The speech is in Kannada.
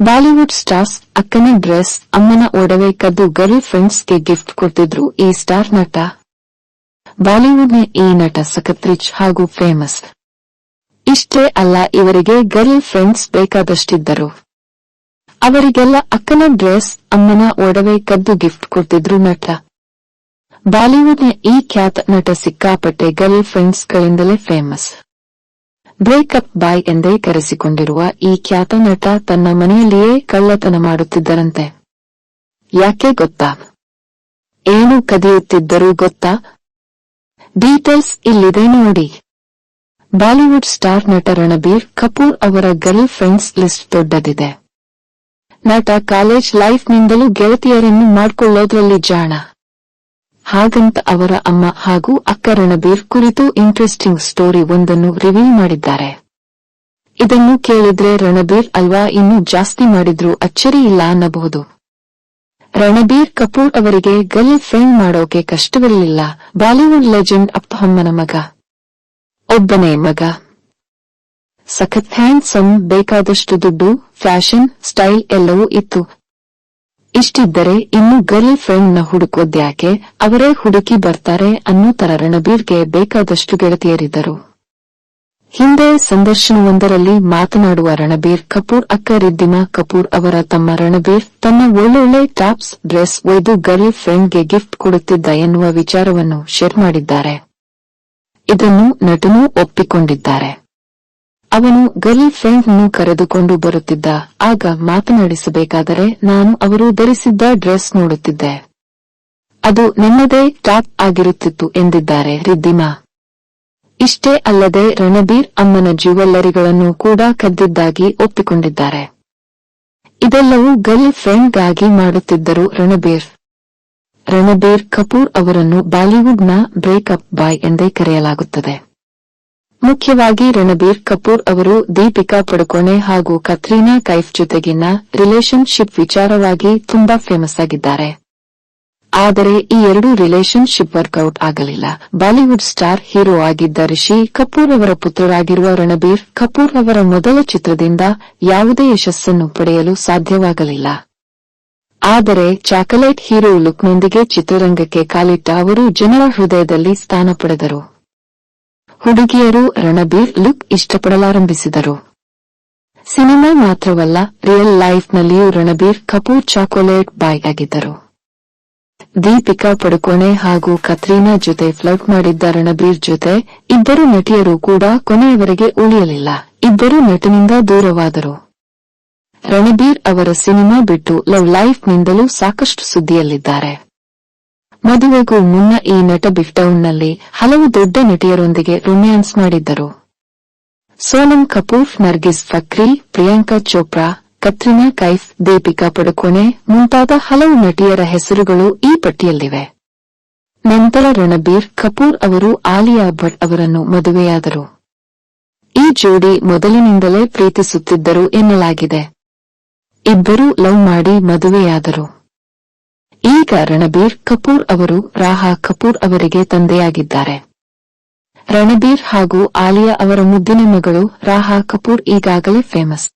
ಬಾಲಿವುಡ್ ಸ್ಟಾರ್ಸ್ ಅಕ್ಕನ ಡ್ರೆಸ್ ಅಮ್ಮನ ಒಡವೆ ಕದ್ದು ಗರ್ಲ್ ಫ್ರೆಂಡ್ಸ್ಗೆ ಗಿಫ್ಟ್ ಕೊಡ್ತಿದ್ರು ಈ ಸ್ಟಾರ್ ನಟ. ಬಾಲಿವುಡ್ನ ಈ ನಟ ಸಖತ್ ರಿಚ್ ಹಾಗೂ ಫೇಮಸ್. ಇಷ್ಟೇ ಅಲ್ಲ, ಇವರಿಗೆ ಗರ್ಲ್ ಫ್ರೆಂಡ್ಸ್ ಬೇಕಾದಷ್ಟಿದ್ದರು. ಅವರಿಗೆಲ್ಲ ಅಕ್ಕನ ಡ್ರೆಸ್, ಅಮ್ಮನ ಒಡವೆ ಕದ್ದು ಗಿಫ್ಟ್ ಕೊಡ್ತಿದ್ರು ನಟ. ಬಾಲಿವುಡ್ನ ಈ ಖ್ಯಾತ ನಟ ಸಿಕ್ಕಾಪಟ್ಟೆ ಗರ್ಲ್ ಫ್ರೆಂಡ್ಸ್ಗಳಿಂದಲೇ ಫೇಮಸ್. ಬ್ರೇಕಪ್ ಬಾಯ್ ಎಂದೇ ಕರೆಸಿಕೊಂಡಿರುವ ಈ ಖ್ಯಾತ ನಟ ತನ್ನ ಮನೆಯಲ್ಲಿಯೇ ಕಳ್ಳತನ ಮಾಡುತ್ತಿದ್ದರಂತೆ. ಯಾಕೆ ಗೊತ್ತಾ? ಏನು ಕದಿಯುತ್ತಿದ್ದರೂ ಗೊತ್ತಾ? ಡೀಟೇಲ್ಸ್ ಇಲ್ಲಿದೆ ನೋಡಿ. ಬಾಲಿವುಡ್ ಸ್ಟಾರ್ ನಟ ರಣಬೀರ್ ಕಪೂರ್ ಅವರ ಗರ್ಲ್ ಫ್ರೆಂಡ್ಸ್ ಲಿಸ್ಟ್ ದೊಡ್ಡದಿದೆ. ನಟ ಕಾಲೇಜ್ ಲೈಫ್ನಿಂದಲೂ ಗೆಳತಿಯರನ್ನು ಮಾಡಿಕೊಳ್ಳೋದ್ರಲ್ಲಿ ಜಾಣ. ಹಾಗಂತ ಅವರ ಅಮ್ಮ ಹಾಗೂ ಅಕ್ಕ ರಣಬೀರ್ ಕುರಿತು ಇಂಟ್ರೆಸ್ಟಿಂಗ್ ಸ್ಟೋರಿ ಒಂದನ್ನು ರಿವೀಲ್ ಮಾಡಿದ್ದಾರೆ. ಇದನ್ನು ಕೇಳಿದ್ರೆ ರಣಬೀರ್ ಅಲ್ವಾ ಇನ್ನೂ ಜಾಸ್ತಿ ಮಾಡಿದ್ರೂ ಅಚ್ಚರಿ ಇಲ್ಲ ಅನ್ನಬಹುದು. ರಣಬೀರ್ ಕಪೂರ್ ಅವರಿಗೆ ಗರ್ಲ್ ಫ್ರೆಂಡ್ ಮಾಡೋಕೆ ಕಷ್ಟವಿರಲಿಲ್ಲ. ಬಾಲಿವುಡ್ ಲೆಜೆಂಡ್ ಅಪ್ಪಮ್ಮನ ಮಗ. ಒಬ್ಬನೇ ಮಗ. ಸಖತ್ ಹ್ಯಾಂಡ್ಸಮ್ ಬೇಕಾದಷ್ಟು ದುಡ್ಡು ಫ್ಯಾಷನ್ ಸ್ಟೈಲ್ ಎಲ್ಲವೂ ಇತ್ತು. ಇಷ್ಟಿದ್ದರೆ ಇನ್ನು ಗರ್ಲ್ ಫ್ರೆಂಡ್ನ ಹುಡುಕೋದ್ಯಾಕೆ ಅವರೇ ಹುಡುಕಿ ಬರ್ತಾರೆ ಅನ್ನೋ ತರ ರಣಬೀರ್ಗೆ ಬೇಕಾದಷ್ಟು ಗೆಳತಿಯರಿದ್ದರು. ಹಿಂದೆ ಸಂದರ್ಶನವೊಂದರಲ್ಲಿ ಮಾತನಾಡುವ ರಣಬೀರ್ ಕಪೂರ್ ಅಕ್ಕ ರಿದ್ದಿಮಾ ಕಪೂರ್ ಅವರ ತಮ್ಮ ರಣಬೀರ್ ತನ್ನ ಒಳ್ಳೊಳ್ಳೆ ಟಾಪ್ಸ್ ಡ್ರೆಸ್ ಒಯ್ದು ಗರ್ಲ್ ಫ್ರೆಂಡ್ಗೆ ಗಿಫ್ಟ್ ಕೊಡುತ್ತಿದ್ದ ಎನ್ನುವ ವಿಚಾರವನ್ನು ಶೇರ್ ಮಾಡಿದ್ದಾರೆ. ಇದನ್ನು ನಟನೂ ಒಪ್ಪಿಕೊಂಡಿದ್ದಾರೆ. ಅವನು ಗರ್ಲ್ ಫ್ರೆಂಡ್ ಅನ್ನು ಕರೆದುಕೊಂಡು ಬರುತ್ತಿದ್ದ. ಆಗ ಮಾತನಾಡಿಸಬೇಕಾದರೆ ನಾನು ಅವರು ಧರಿಸಿದ್ದ ಡ್ರೆಸ್ ನೋಡುತ್ತಿದ್ದೆ. ಅದು ನಿನ್ನದೇ ಟಾಪ್ ಆಗಿರುತ್ತಿತ್ತು ಎಂದಿದ್ದಾರೆ ರಿದ್ದಿಮಾ. ಇಷ್ಟೇ ಅಲ್ಲದೆ ರಣಬೀರ್ ಅಮ್ಮನ ಜ್ಯುವೆಲ್ಲರಿಗಳನ್ನು ಕೂಡ ಕದ್ದಿದ್ದಾಗಿ ಒಪ್ಪಿಕೊಂಡಿದ್ದಾರೆ. ಇದೆಲ್ಲವೂ ಗರ್ಲ್ ಫ್ರೆಂಡ್ಗಾಗಿ ಮಾಡುತ್ತಿದ್ದರು ರಣಬೀರ್. ರಣಬೀರ್ ಕಪೂರ್ ಅವರನ್ನು ಬಾಲಿವುಡ್ನ ಬ್ರೇಕಪ್ ಬಾಯ್ ಎಂದೇ ಕರೆಯಲಾಗುತ್ತದೆ. ಮುಖ್ಯವಾಗಿ ರಣಬೀರ್ ಕಪೂರ್ ಅವರು ದೀಪಿಕಾ ಪಡುಕೋಣೆ ಹಾಗೂ ಕತ್ರೀನಾ ಕೈಫ್ ಜೊತೆಗಿನ ರಿಲೇಶನ್ಶಿಪ್ ವಿಚಾರವಾಗಿ ತುಂಬಾ ಫೇಮಸ್ ಆಗಿದ್ದಾರೆ. ಆದರೆ ಈ ಎರಡೂ ರಿಲೇಷನ್ಶಿಪ್ ವರ್ಕೌಟ್ ಆಗಲಿಲ್ಲ. ಬಾಲಿವುಡ್ ಸ್ಟಾರ್ ಹೀರೋ ಆಗಿದ್ದ ರಿಷಿ ಕಪೂರ್ ಅವರ ಪುತ್ರರಾಗಿರುವ ರಣಬೀರ್ ಕಪೂರ್ ಅವರ ಮೊದಲ ಚಿತ್ರದಿಂದ ಯಾವುದೇ ಯಶಸ್ಸನ್ನು ಪಡೆಯಲು ಸಾಧ್ಯವಾಗಲಿಲ್ಲ. ಆದರೆ ಚಾಕಲೇಟ್ ಹೀರೋ ಲುಕ್ನೊಂದಿಗೆ ಚಿತ್ರರಂಗಕ್ಕೆ ಕಾಲಿಟ್ಟ ಅವರು ಜನರ ಹೃದಯದಲ್ಲಿ ಸ್ಥಾನ ಪಡೆದರು. ಹುಡುಗಿಯರು ರಣಬೀರ್ ಲುಕ್ ಇಷ್ಟಪಡಲಾರಂಭಿಸಿದರು. ಸಿನಿಮಾ ಮಾತ್ರವಲ್ಲ ರಿಯಲ್ ಲೈಫ್ನಲ್ಲಿಯೂ ರಣಬೀರ್ ಕಪೂರ್ ಚಾಕೊಲೇಟ್ ಬಾಯ್ ಆಗಿದ್ದರು. ದೀಪಿಕಾ ಪಡುಕೋಣೆ ಹಾಗೂ ಕತ್ರೀನಾ ಜೊತೆ ಫ್ಲರ್ಟ್ ಮಾಡಿದ್ದ ರಣಬೀರ್ ಜೊತೆ ಇಬ್ಬರು ನಟಿಯರು ಕೂಡ ಕೊನೆಯವರೆಗೆ ಉಳಿಯಲಿಲ್ಲ. ಇಬ್ಬರು ನಟನಿಂದ ದೂರವಾದರು. ರಣಬೀರ್ ಅವರ ಸಿನಿಮಾ ಬಿಟ್ಟು ಲವ್ ಲೈಫ್ನಿಂದಲೂ ಸಾಕಷ್ಟು ಸುದ್ದಿಯಲ್ಲಿದ್ದಾರೆ. ಮದುವೆಗೂ ಮುನ್ನ ಈ ನಟ ಬಿಫ್ಟೌನ್ನಲ್ಲಿ ಹಲವು ದೊಡ್ಡ ನಟಿಯರೊಂದಿಗೆ ರೊಮ್ಯಾನ್ಸ್ ಮಾಡಿದ್ದರು. ಸೋನಂ ಕಪೂರ್, ನರ್ಗಿಸ್ ಫಕ್ರಿ, ಪ್ರಿಯಾಂಕಾ ಚೋಪ್ರಾ, ಕತ್ರಿನಾ ಕೈಫ್, ದೀಪಿಕಾ ಪಡುಕೋಣೆ ಮುಂತಾದ ಹಲವು ನಟಿಯರ ಹೆಸರುಗಳು ಈ ಪಟ್ಟಿಯಲ್ಲಿವೆ. ನಂತರ ರಣಬೀರ್ ಕಪೂರ್ ಅವರು ಆಲಿಯಾ ಭಟ್ ಅವರನ್ನು ಮದುವೆಯಾದರು. ಈ ಜೋಡಿ ಮೊದಲಿನಿಂದಲೇ ಪ್ರೀತಿಸುತ್ತಿದ್ದರು ಎನ್ನಲಾಗಿದೆ. ಇಬ್ಬರೂ ಲವ್ ಮಾಡಿ ಮದುವೆಯಾದರು. ಈಗ ರಣಬೀರ್ ಕಪೂರ್ ಅವರು, ರಾಹಾ ಕಪೂರ್ ಅವರಿಗೆ ತಂದೆಯಾಗಿದ್ದಾರೆ. ರಣಬೀರ್ ಹಾಗೂ ಆಲಿಯಾ ಅವರ ಮುದ್ದಿನ ಮಗಳು ರಾಹಾ ಕಪೂರ್ ಈಗಾಗಲೇ ಫೇಮಸ್